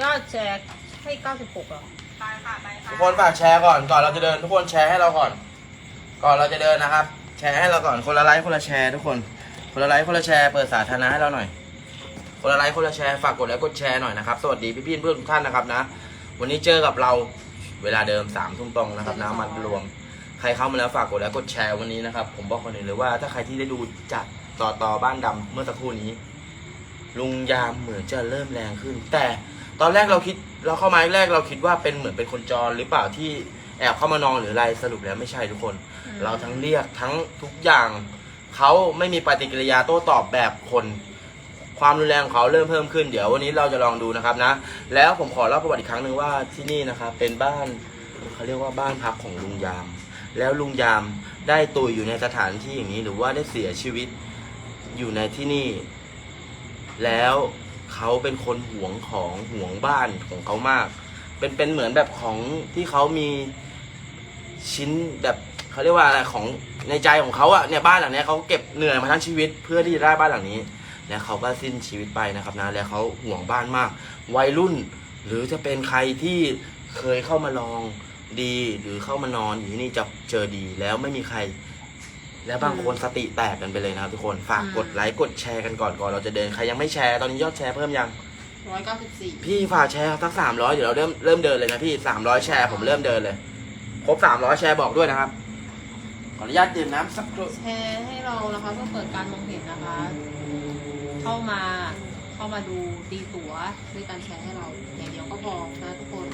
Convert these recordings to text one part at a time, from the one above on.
ยอดแชร์ให้เก้าสิบหกเหรอไปค่ะไปค่ะทุกคนฝากแชร์ก่อนก่อนเราจะเดิน ทุกคนแชร์ให้เราก่อน ก่อนเราจะเดินนะครับ แชร์ให้เราก่อนคนละไลค์คนละแชร์ทุกคน คนละไลค์คนละแชร์เปิดสาธารณะให้เราหน่อย คนละไลค์คนละแชร์ฝากกดไลค์กดแชร์หน่อยนะครับสวัสดีพี่พี่ๆเพื่อนทุกท่านนะครับนะ วันนี้เจอกับเราเวลาเดิมสามทุ่มตรงนะครับนะมันรวม ใครเข้ามาแล้วฝากกดไลค์กดแชร์วันนี้นะครับ ผมบอกคนอื่นเลยว่าถ้าใครที่ได้ดูจากต่อต่อบ้านดำเมื่อสักครู่นี้ ลุงยามเหมือนจะเริ่มแรงขึ้น แต่ ตอนแรกเราคิดเราเข้ามาแรกเราคิดว่าเป็นเหมือนเป็นคนจรหรือเปล่าที่แอบเข้ามานอนหรืออะไรสรุปแล้วไม่ใช่ทุกคน เราทั้งเรียกทั้งทุกอย่างเขาไม่มีปฏิกิริยาโต้ตอบแบบคน ความรุนแรงของเขาเริ่มเพิ่มขึ้นเดี๋ยววันนี้เราจะลองดูนะครับนะ แล้วผมขอเล่าประวัติอีกครั้งหนึ่งว่าที่นี่นะครับเป็นบ้านเขาเรียกว่าบ้านพักของลุงยาม แล้วลุงยามได้ตุยอยู่ในสถานที่อย่างนี้ หรือว่าได้เสียชีวิตอยู่ในที่นี่ แล้ว เขาเป็นคนหวงของหวงบ้านของเขามาก เป็นเป็นเหมือนแบบของที่เขามีชิ้นแบบเขาเรียกว่าอะไรของในใจของเขาอะเนี่ยบ้านหลังเนี้ยเขาเก็บเหนื่อยมาทั้งชีวิตเพื่อที่จะได้บ้านหลังนี้ และเขาก็สิ้นชีวิตไปนะครับนะและเขาห่วงบ้านมาก วัยรุ่น หรือจะเป็นใครที่เคยเข้ามาลองดีหรือเข้ามานอนอยู่ที่นี่จะเจอดีแล้วไม่มีใคร แล้วบางคนสติแตกกันไปเลยนะครับทุกคนฝากกดไลค์กดแชร์กันก่อนก่อนเราจะเดินใครยังไม่แชร์ตอนนี้ยอดแชร์เพิ่มยังร้อยเก้าสิบสี่พี่ฝากแชร์สักสามร้อยเดี๋ยวเราเริ่มเริ่มเดินเลยนะพี่สามร้อยแชร์ผมเริ่มเดินเลย ครบสามร้อยแชร์บอกด้วยนะครับ ขออนุญาตดื่มน้ำสักครู่แชร์ให้เรานะคะเพื่อเปิดการมองเห็นนะคะ เข้ามาเข้ามาดูตีตั๋วด้วยการแชร์ให้เราอย่างเดียวก็พอนะทุกคน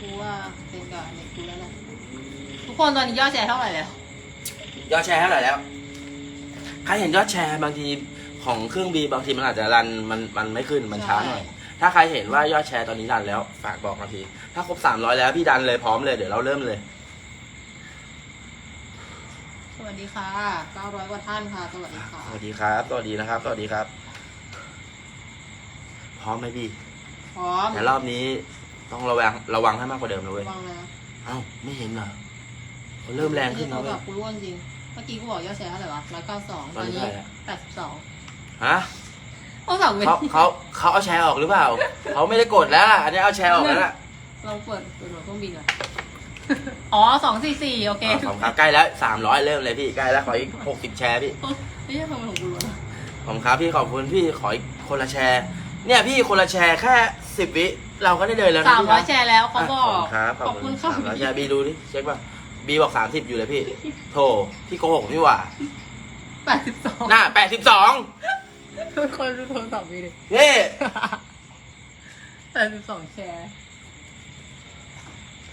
กูว่าเป็นกับเน็ตกูแล้วแหละทุกคนตอนนี้ยอดแชร์เท่าไหร่แล้ว ยอดแชร์เท่าไหร่แล้วใครเห็นยอดแชร์บางทีของเครื่องบีบางทีมันอาจจะรันมันมันไม่ขึ้นมันช้าหน่อย ถ้าใครเห็นว่ายอดแชร์ตอนนี้รันแล้ว ฝากบอกมาที ถ้าครบสามร้อยแล้วพี่ดันเลยพร้อมเลยเดี๋ยวเราเริ่มเลย สวัสดีค่ะ900กว่าท่านค่ะ สวัสดีค่ะ สวัสดีครับสวัสดีนะครับสวัสดีครับ พร้อมไหมพี่พร้อมแต่รอบนี้ ต้องระวังระวังให้มากกว่าเดิมนะเว้ยระวังนะเอ้าไม่เห็นเหรอเขาเริ่มแรงขึ้นเขาแล้วแบเว้ยบกูร่วนจริง เมื่อกี้กูบอกยอดแชร์เท่าไหร่วะ192ตตออนนนี้นี้เท่าไหร่อะ82ฮะโอ้สองเว้ยเขาเขาเขาเอาแชร์ออกหรือเปล่า เขาไม่ได้กดแล้วล่ะอันนี้เอาแชร์ออกแล้วล่ะเราเปิดเปิดหัวเครื่องบินก่อนอ๋อสองสี่สี่โอเคอ่าขอบคุณครับใกล้แล้วสามร้อยเริ่มเลยพี่ใกล้แล้วขออีกหกสิบแชร์พี่นี่จะทำไมของกูรู้วะ ขอบคุณครับพี่ขอบคุณพี่ขออีกคนละแชร์ เนี่ยพี่คนละแชร์แค่สิบวิเราก็ได้เดินแล้วนะสามพี่ร้อยนะ แชร์แล้วเขาบอก ขอบคุณครับขอบคุณครับ สามร้อยแชร์บีดูดิเช็คป่ะบีบอกสามสิบอยู่เลยพี่โธ่พี่โกหกนี่หว่าแปดสิบสองหน้าแปดสิบสองทุกคนดูโทรศัพท์วีดิพี่แปดสิบสองแชร์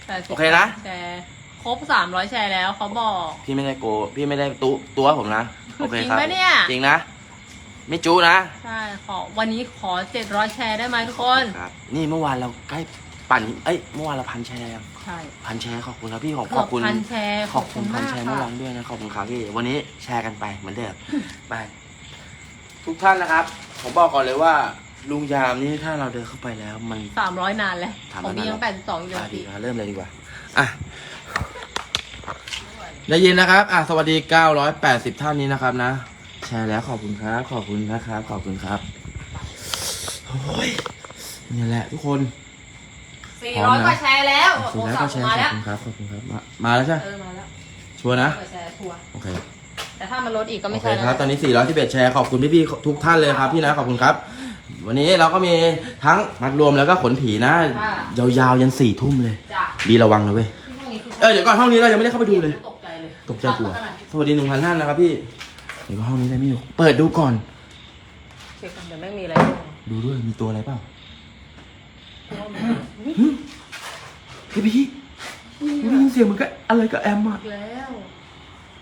82โอเคนะ แชร์ครบสามร้อยแชร์แล้วเขาบอก พี่ไม่ได้โกพี่ไม่ได้ตุตัวผมนะ โอเคครับจริงปะเนี่ย จริงนะ ไม่จูนะใช่ขอวันนี้ขอเจ็ดร้อยแชร์ได้ไหมทุกคนครับนี่เมื่อวานเราใกล้ปั่นเอ้ยเมื่อวานเราพันแชร์ยังใช่พันแชร์ขอบคุณครับพี่ขอบเกืขออบบคุณพันแชร์ขอบคุณพันแชร์เมื่อวานค่ะด้วยนะขอบคุณครับพี่วันนี้แชร์กันไปเหมือนเดิมไปทุกท่านนะครับ ผมบอกก่อนเลยว่า ลุงยามนี่ถ้าเราเดินเข้าไปแล้ว มันสามร้อยนานแล้วสามขร้อองยบีนานยังแปดสิบสองอยู่เลยอะดีพี่นะเริ่มเลยดีกว่าอะได้ยินนะครับ อะ สวัสดี 980 ท่านนี้นะครับนะ แชร์แล้วขอบคุณครับ ขอบคุณนะครับ ขอบคุณครับโอ้ยนี่แหละทุกคน สี่พร้อร้อมยนะกว่าแชร์แล้วขอบโทคุณรแล้วศัพก็ท์แชร์มาขอบแล้วคุณครับ ขอบคุณครับ มามาแล้วใช่ไหมเออมาแล้วชัวร์นะ กว่าแชร์ทัวร์โอเค แต่ถ้ามันลดอีกก็ไม่โอเคใช่แล้วครับ ตอนนี้ 411 แชร์ ขอบคุณพี่ๆ ทุกท่านเลยครับ พี่นะ ขอบคุณครับ วันนี้เราก็มีทั้งมัดรวมแล้วก็ขนผีนะ ยาวๆ ยันสี่ทุ่มเลย จ้ะดีระวังนะเว้ย ที่ห้องนี้คือเออเดี๋ยวก่อนห้องนี้เรายังไม่ได้เข้าไปดูเลย ตกใจเลยตกใจกลัว สวัสดีหนึ่งพันท่านนะครับพี่ เดี๋ยวห้องนี้ได้ไม่อยู่เปิดดูก่อน เช็คกันเดี๋ยวไม่มีอะไรลงดูด้วยมีตัวอะไรเปล่าพี่พี่ได้ยินเสียงเหมือนกับอะไรกับแอมอะอีกแล้ว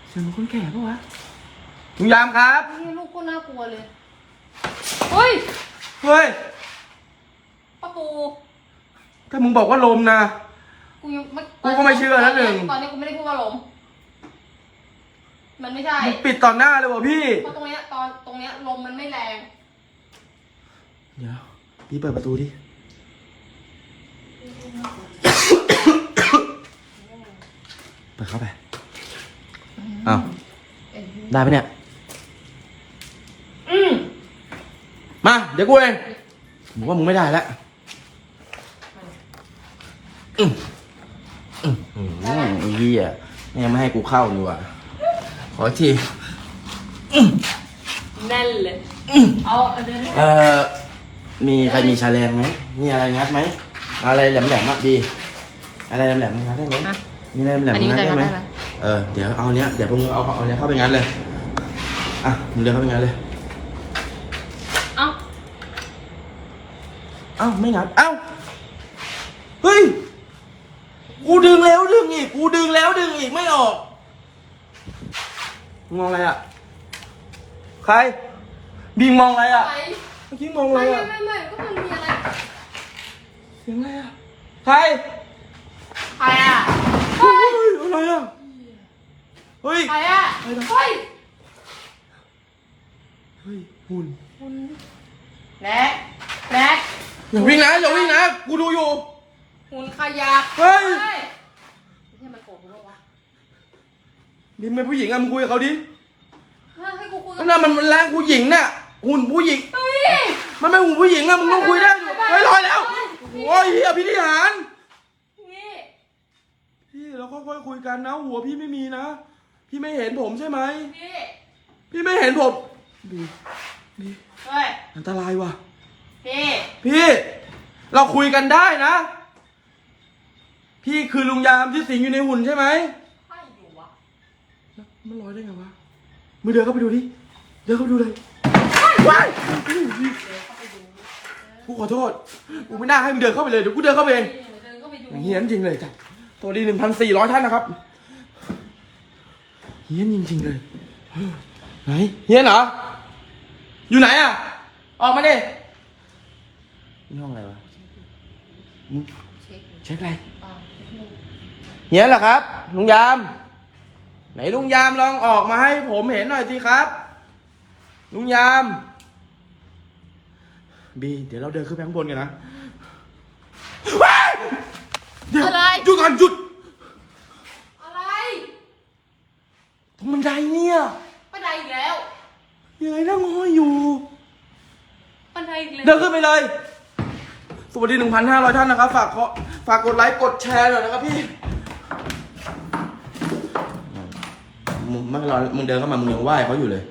เสียงเหมือนคนแก่ปะวะลุงยามครับ นี่ลูกก็น่ากลัวเลยเฮ้ยเฮ้ย ป้าปูถ้ามึงบอกว่าลมนะ กูยังไม่กูก็ไม่เชื่อนะหนึ่ง ตอนนี้กูไม่ได้พูดว่าลม มันไม่ใช่มึงปิดต่อหน้าเลยวะพี่ เพราะตรงเนี้ยตอนตรงเนี้ยลมมันไม่แรง เดี๋ยว พี่เปิดประตูดิ เปิดเข้าไปอ้าวได้ปะเนี่ยมา เดี๋ยวกูเองผมว่ามึงไม่ได้แล้วอืมอืมอืมไอ้เหี้ยนี่ยังไม่ให้กูเข้าดีกว่า ขออีกทีแน่นเลย เอาเอาเดินเอ่อ มีใครมีชาแรงไหมมีอะไรงัดไหม อะไรแหลมๆอะดี อะไรแหลมๆงัดได้ไหมมีอะไรแหลมอันนี้ๆงัดจะได้ไหมได้ไหม เออ เดี๋ยวเอาเนี้ย เดี๋ยวพวกมึงเอาเอาเนี้ยเข้าไปงัดเลย อะมึงเดินเข้าไปงัดเลย เอ้าเอ้าไม่งัด เอ้า เฮ้ย กูดึงแล้วดึงอีก กูดึงแล้วดึงอีกไม่ออก มึงมองอะไรอะ ใคร บีมมองอะไรอะไปเมื่อกี้มองอะไรไม่อะ ไม่ไม่ก็มันมีอะไรเสียงอะไรอะ ใครใครอะเฮ้ยอะไรอะ เฮ้ย ใครอะใครนะเฮ้ย เฮ้ยหุ่นแน็กแน็กอย่าวิ่งนะอย่าวิ่งนะ กูดูอยู่ หุ่นขยับเฮ้ย เฮ้ยนี่มันโกรธกูปะวะ บีมเป็นผู้หญิงอะมึงคุยกับเขาดิเฮ้ยให้กูคุยกันั่บนน่ะมันแรงผู้หญิงน่ะหุ่นผู้หญิง เฮ้ยมันไม่หุ่นผู้หญิงอะมึงต้องคุยได้อยู่ไปไปเฮ้ยลอยแล้วไปโอ้ยเฮียพี่ทหารนี่พี่เราค่อยๆคุยกันนะ หัวพี่ไม่มีนะ พี่ไม่เห็นผมใช่ไหมนี่พี่ไม่เห็นผมบีเฮ้ยอันตรายว่ะ พี่พี่ เราคุยกันได้นะ พี่คือลุงยามที่สิงอยู่ในหุ่นใช่ไหมใครอยู่วะ มันลอยได้ไงวะมือเดินเข้าไปดูดิ เดินเข้าไปดูเลยว้ายกูขอโทษ กูไม่น่าให้มึงเดินเข้าไปเลย เดี๋ยวกูเดินเข้าไปเองเดินก็ไปดูอย่างเฮี้ยนจริงเลยจ้ะสวัสดีหนึ่งพันสี่ร้อยท่านนะครับ เฮี้ยนจริงๆเลยไหน เฮี้ยนเหรอ อยู่ไหนอะ ออกมาดินี่ห้องอะไรวะมึงเช็คเช็คอะไร อ่า เฮี้ยนเหรอครับ ลุงยาม ไหนลุงยามลองออกมาให้ผมเห็นหน่อยสิครับ ลุงยาม บี เดี๋ยวเราเดินขึ้นไปข้างบนกันนะว้ายเดี๋ยวอะไร หยุดก่อนหยุดอะไรตรงบันไดเนี่ยบันไดอีกแล้วยังไงนั่งห้อยอยู่ บันไดอีกแล้วเดินขึ้นไปเลย สวัสดี 1,500 ท่านนะครับ ฝากขอฝากกดไลค์ กดแชร์หน่อยนะครับพี่ มึงไม่รอมึงเดินเข้ามามึงยังไหว้เขาอยู่เลย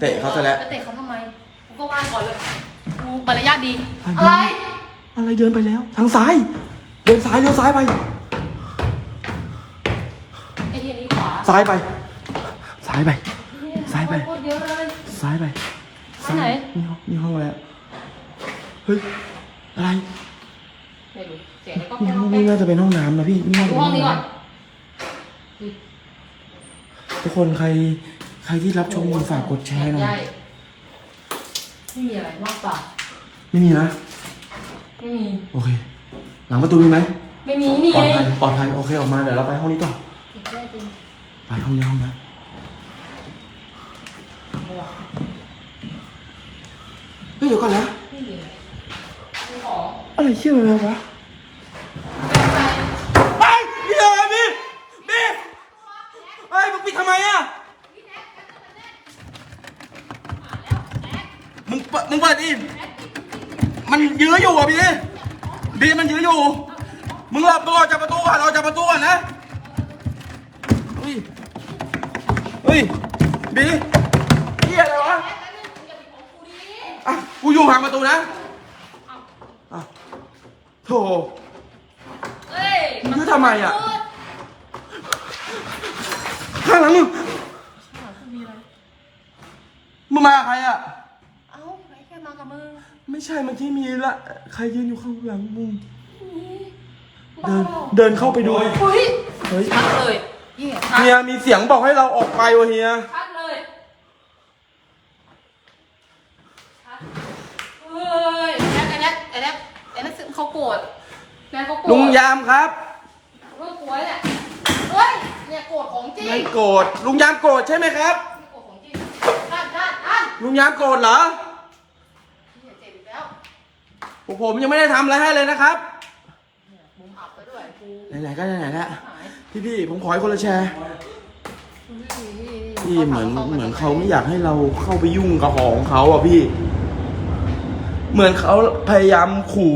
เตะเขาซะแล้ว เตะเขาทำไมกูก็ไหว้ก่อนเลยกูมารยาทดี อะไร อะไรเดินไปแล้ว ทางซ้าย เดินซ้ายเลี้ยวซ้ายไป ไอ้เหี้ยนี่ขวาซ้ายไป ซ้ายไป ซ้ายไป โคตรเยอะเลยซ้ายไปซ้ายไหน นี่ห้องนี่ห้องอะไรอะเฮ้ย อะไร ไม่รู้ เสียงก็นี่ห้องนี่น่าจะเป็นห้องน้ำนะพี่นี่น่าจะดูห้องนี้ก่อน ทุกคนใครใครที่รับชมฝากกดแชร์หน่อยใช่ไม่มีอะไรมากกว่าไม่มีนะ ไม่มี โอเค หลังประตูมีไหม ไม่มีนี่ปลอดไงภัยปลอดภัยโอเคออกมาเดี๋ยวเราไปห้องนี้ต่อไปห้องนี้ห้องนี้เฮ้ยเดี๋ยวก่อนนะไม่มีมีของอะไรเชื่ออะไรวะไอ้พี่อะไรพี่พี่ไอ้ยมึงปิดทำไมอะ มึง เปิดมึงเปิดดิ มันยื้ออยู่อะพี่บีมันยื้ออยู่ มึงหลบตัวอจากประตูก่อนออกจากประตูก่อนนะเฮ้ยเฮ้ยบีเฮียอะไรวะอะกูอยู่ห่างประตูนะอะโธ่เอ้ยมึงยื้อทำไมอะข้างหลังมึงมึงมาใครอะ ค่มากับมึงไม่ใช่เมื่อกี้มีละ ใครยืนอยู่ข้างหลังมึงบ้าเดินเปล่าเดินเข้าไปดูเฮ้ยเฮ้ยชัดเลยเหี้ยชัดเฮียมีเสียงบอกให้เราออกไปวะเฮียชัดเลยชัดเฮ้ยไอ้แนทไอ้แนทไอ้แนทไอ้แนทเขาโกรธแนทเขาโกรธลุงยามครับเรื่องกลัวเนี่ยเฮ้ยเนี่ยโกรธของจริงไม่โกรธลุงยามโกรธใช่ไหมครับโกรธของจริงด้านด้านด้านลุงยามโกรธเหรอ พวกผมยังไม่ได้ทำอะไรให้เลยนะครับมุมอับไปด้วยกูไหนๆก็ไหนๆแล้วหายพี่ๆผมขอให้คนละแชร์พี่เหมือนเหมือนเขาไม่อยากให้เราเข้าไปยุ่งกับของเขาอะพี่ เหมือนเขาพยายามขู่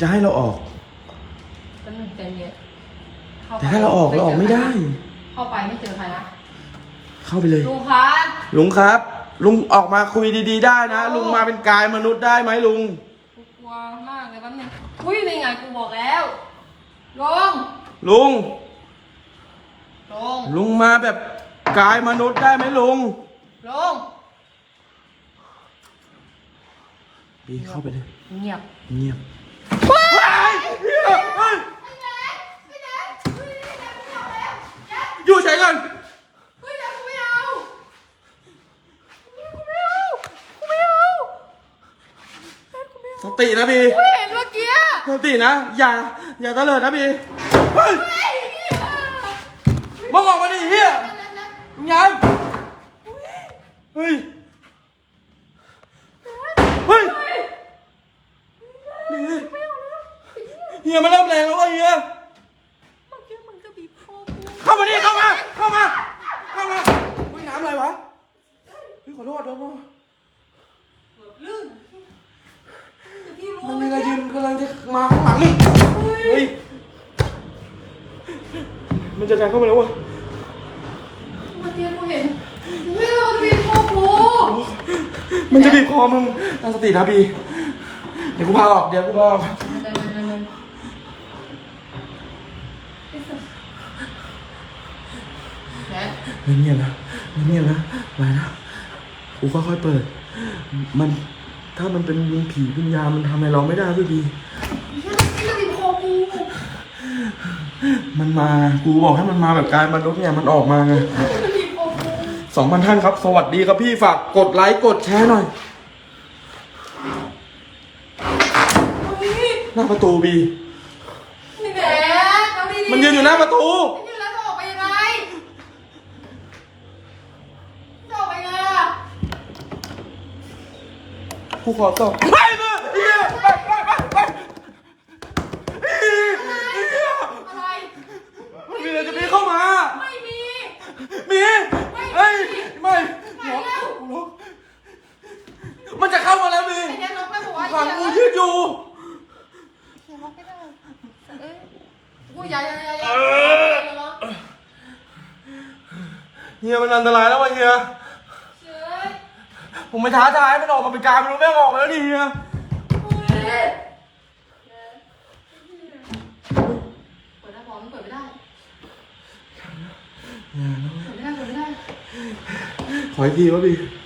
จะให้เราออก ก็หนึ่งใจเย็นข้ไปแต่ถ้าเราออกเราออกไม่ได้ เข้าไปไม่เจอใครนะเข้าไปเลย ลุงคะลุงครับ ลุงออกมาคุยดี ๆ ได้นะ ลุงมาเป็นกายมนุษย์ได้ไหมลุง กูกลัวมากเลยแป๊บนึง อุ้ยนี่ไงกูบอกแล้วลุงลุงลุงลุงมาแบบกายมนุษย์ได้ไหมลุงลุงบีเข้าไปเลยเงียบเงียบอยู่เฉยก่อนเฮ้ยเดี๋ยวกูไม่เอากูไม่เอากูไม่เอาสตินะบี กูเห็นเมื่อกี้อะ สตินะ อย่า อย่าตะเลิดนะบีเฮ้ยมึงออกมาดิเฮียมึงยังเฮ้ย เฮ้ยบีเฮียมันเริ่มแรงแล้วว่ะเฮีย เมื่อกี้มึงจะบีบคอกู เข้ามาดิเข้ามา เข้ามา เข้ามาเฮ้ยน้ำอะไรวะเฮ้ยขอโทษขอโทษ ลื่นเดี๋ยวพี่รู้ มันมีอะไรยืนกำลังจะมาข้างหลังนี่เฮ้ย มัน จะแทงเข้ามาแล้ววะเมื่อกี้กูเห็นไม่รู้บีบคอกูมันจะบีบคอมึงตั้งสตินะบีเดี๋ยวกูพาออกเดี๋ยวกูพาออกแหมเงียบๆนะเงียบๆนะไปนะกูค่อยๆเปิด มันถ้ามันเป็นวิญผีวิญญาณมันทำอะไรเราไม่ได้ด้วยบีพี่จะบีบคอกู มันมา กูบอกให้มันมาแบบกายมนุษย์เนี่ยมันออกมาไงจะบีบคอกูสองพันท่านครับ สวัสดีครับพี่ฝากกดไลค์กดแชร์หน่อยเฮ้ยหน้าประตูบี นี่แหมเอาดีๆมันยืนอยู่หน้าประตู มันยืนแล้วจะออกไปยังไงจะออกไปยังไงอะ กูขอตอบไปเลยเฮียไปไปไปไปเฮียเฮีย อะไร มันมีอะไรจะมีเข้ามา ไม่มี มีเฮ้ย ไม่ ไม่แล้ว กูล็อกมันจะเข้ามาแล้วมี ไอ้เนี่ยน้อง แม่บอกว่าขังกูเหี้ยืดอยู่ยล็อกไม่ได้เอ้ยกูอย่าอย่าอย่าอย่าอย่าล็อกเฮียมันอันตรายแล้ววะเฮียเฉยผมไปท้าทายมันออกมาเป็นการมันรู้แม่งออกมาแล้วดิเฮียเฮ้ยเปิดได้พอมันเปิดไม่ได้เปิดไม่ได้เปิดไม่ได้ขออีกทีวะพี่เ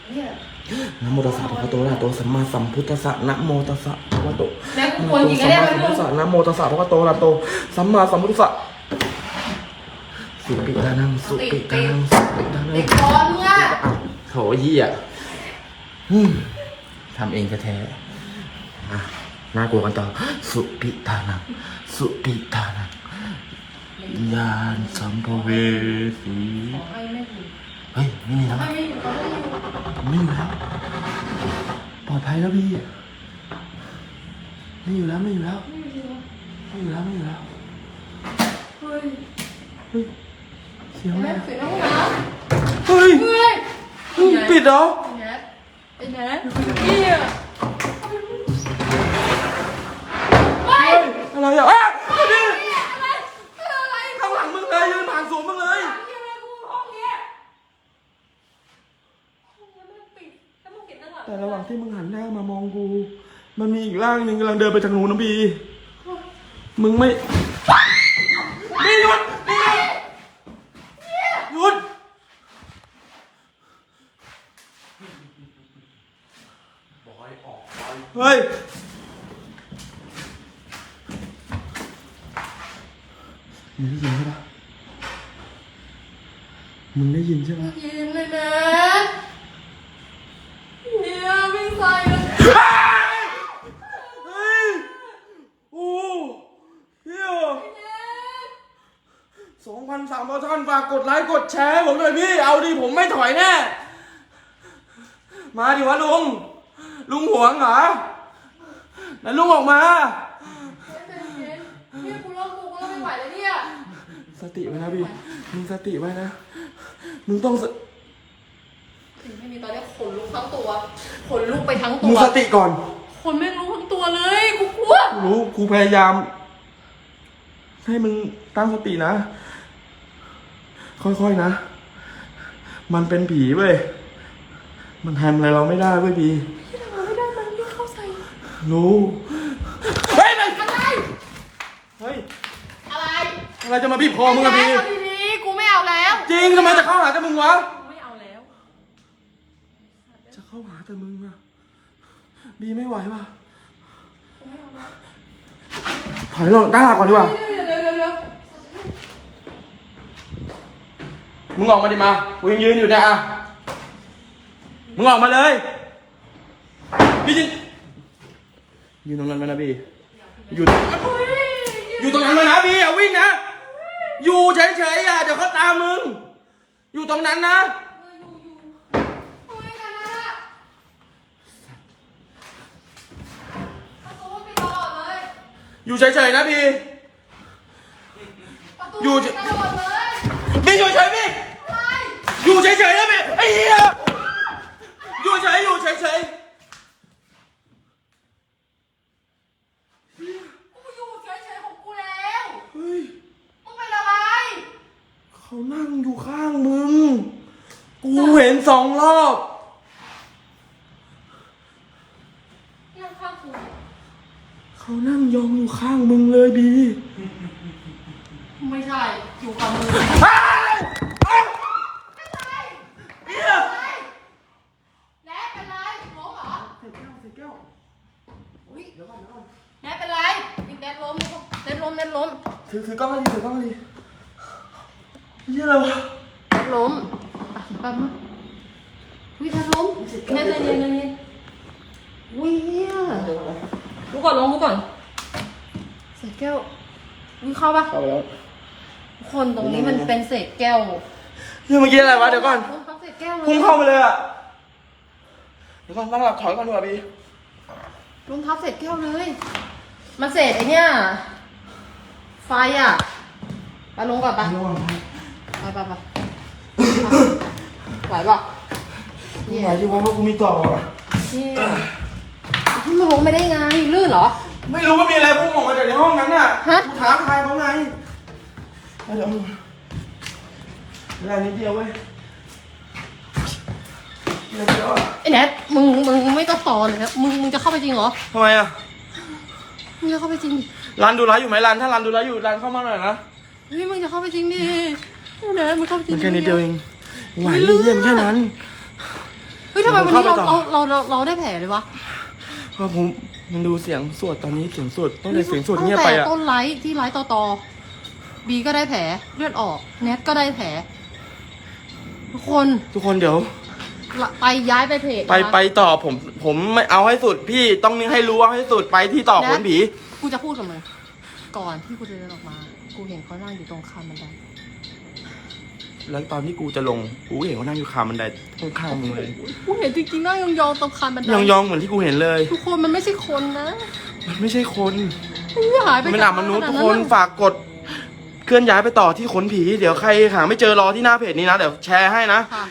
นี่ยนะโมตัสสะภะคะวะโตอะระหะโตสัมมาสัมพุทธัสสะนะโมตัสสะภะคะวะโตแม่กูควรกินกันได้ไหมสัมลูมากสัมพุทธัสสะนะโมตัสสะภะคะวะโตอะระหะโตสัมมาสัมพุทธัสสะสุปิตานังสุปิตานังสุปิตานัติงดคอมึงอะอ้าวโถเหี้ยอืมทำเองแท้ๆอะน่ากลัวกันต่อสุปิตานังสุปิตานังวิญญาณสัมภเวสี ขอให้ไม่ถูกเฮ้ยไม่มีแล้วให้อะไม่อยู่เขาไม่อยู่ไม่อยู่แล้วป ลอดภัยแล้วพี่ไม่อยู่แล้วไม่อยู่แล้วไม่อยู่ไม่อยู่แล้วไม่อยู่แล้วเฮ้ยเฮ้ยเสียงแม่อะไรเสียงห้องน้เฮ้ยำเฮ้ยเฮ้ยปิดเหรอไอ้แนทไอ้แนทเฮียเฮ้ยอะไรอะอะนี่ อะไรคืออะไร ข้างหลังมึงเลยยืนผ่านสูงมึงเลย เฮียอะไรกูห้องเนี้ยห้องเนี้ยมันปิดแล้วมึงเก็บตั้ง หลังแต่ระหว่างที่มึงหันหน้ามามองกู มันมีอีกร่างหนึ่งกำลังเดินไปทางนู้นนะบี มึงไม่บีหยุดบีหยุดเฮ้ย มึงได้ยินใช่ปะมึงได้ยินใช่ปะยินเลยนะเฮียวิ่งใส่เลย เฮ้ย โอ้เฮีย แนท สองพันสามร้อยท่านฝากกดไลค์กดแชร์ผมหน่อยพี่ เอาดิผมไม่ถอยแน่ มาดิวะลุง ลุงหวงเหรอไหนลุงออกมา เนี่ยกูเริ่มกูก็เริ่มไม่ไหวแล้วเนี่ย สติไว้นะพี่ มึงสติไว้นะ มึงต้องสถึงไม่มีตอนนี้ขนลุกทั้งตัว ขนลุกไปทั้งตัมึงว สติก่อนขคนไม่รู้ทั้งตัวเลย กูกลัว รู้กูพยายาม ให้มึงตั้งสตินะ ค่อยๆนะ มันเป็นผีเว้ย มันทำอะไรเราไม่ได้เว้ยบีรู้ เฮ้ยมันอะไร เฮ้ย อะไรอะไรจะมาบีบคอมึงอะบีแล้วทีนี้กูไม่เอาแล้วจริงทำไมจะเข้าหาแต่มึงวะ กูไม่เอาแล้ว จะเข้าหาแต่มึงอะบีไม่ไหวว่ะถอยลงตั้งหลักก่อนดีกว่า เดี๋ยวเดี๋ยวเดี๋ยวเดี๋ยว มึงออกมาดิมา กูยังยืนอยู่เนี่ยอะมึงออกมาเลย พี่จินยืนตรงนั้นไว้นะพี่ อยู่ตรงอยู่ตรงนั้นไว้นะพี่อย่าวิ่งนะ อยู่เฉยๆอะเดี๋ยวเขาตามมึง อยู่ตรงนั้นนะอยู่เฉยๆนะพี่ อยู่ปิดตลอดเลยพี่อยู่เฉยๆพี่ อะไรอยู่เฉยๆนะพี่ไอ้เหี้ยอยู่เฉยอยู่เฉยกูอยู่เฉยๆของกูแล้ว ๆเฮ้ยมึงเป็นอะไร เขานั่งอยู่ข้างมึง กูเห็นสองรอบ นั่งข้างกูเขานั่งยองอยู่ข้างมึงเลยบี ไม่ใช่ อยู่กับมึง อ้าวอ้าวเหี้ย แนทเป็นไรล้มเหรอ เสร็จแก้วเสร็จแก้ว อุ้ยแนทเป็นไรยิงแนทล้มแนทล้มแนทล้มถือถือกล้องมาดิถือกล้องมาดิเหี้ยอะไรวะแนทล้มอะแป๊บนึงอุ้ยแนทล้มแนทใจเย็นใจเย็นอุ้ยเฮียรู้ก่อนลงรู้ก่อนเศษแก้วอุ้ยเข้าปะเข้าไปแล้วทุกคนตรงนี้มันเป็นเศษแก้วเฮ้ยเมื่อกี้อะไรวะเดี๋ยวก่อนล้มทั้งเศษแก้วเลยพุ่งเข้าไปเลยอะเดี๋ยวก่อนตั้งหลักถอยก่อนดีกว่า บีล้มทับเศษแก้วเลย มันเศษไอเนี่ย ไฟอะ ไปลงก่อนปะเดี๋ยวก่อนไปไปไปไหวปะนี่ไหนที่ว่าว่ากูมีต่ออะนี่มันลงไม่ได้ไง ลื่นเหรอ ไม่รู้ว่ามีอะไรพุ่งออกมาจากในห้องนั้นน่ะฮะกูถามทายเขาไงเดี๋ยวเวลานิดเดียวเว้ยนิด เดียวอะไอ้แนทมึงมึงไม่ต้องต่อเลยนะมึงมึงจะเข้าไปจริงเหรอทำไมอะมึงจะเข้าไปจริงดิรันดูไลฟ์อยู่ไหมรันถ้ารันดูไลฟ์อยู่รันเข้ามาหน่อยนะเฮ้ยมึงจะเข้าไปจริงดิไอ้แนทมึงเข้าไปจริงมันแค่นิดเดียวเองไหวเยี่ยมแค่นั้นเฮ้ยทำไมวันนี้ผมเราเข้าไปต่เราอเราเราเราได้แผลเลยวะเพราะผมมันดูเสียงสวดตอนนี้เสียงสวดต้องเลยเสียงสวดเงียบไปตั้งอะแต่ต้นไลท์ที่ไลท์ต่อต่อบีก็ได้แผลเลือดออกแนทก็ได้แผลทุกคนทุกคนเดี๋ยวละ ไปย้ายไปเพจไปนะคะไปต่อผมผมไม่เอาให้สุดพี่ต้องให้รู้ว่าให้สุดไปที่ต่อขนผี กูจะพูดกับมึงก่อนที่กูจะเดินออกมา กูเห็นเขานั่งอยู่ตรงคานบันไดแล้วตอนที่กูจะลงกูเห็นเขานั่งอยู่คาบันไดข้างๆมึงเลยกูเห็นจริงๆนั่งยองๆตรงคานบันไดยองๆเหมือนที่กูเห็นเลย ทุกคนมันไม่ใช่คนนะมันไม่ใช่คนมันหายไปมันเป็นหนามนุษย์จทุกกบ้าคนขนาดฝากกด เคลื่อนย้ายไปต่อที่ขนผี เดี๋ยวใครหาไม่เจอรอที่หน้าเพจนี้นะเดี๋ยวแชร์ให้นะ ค่ะ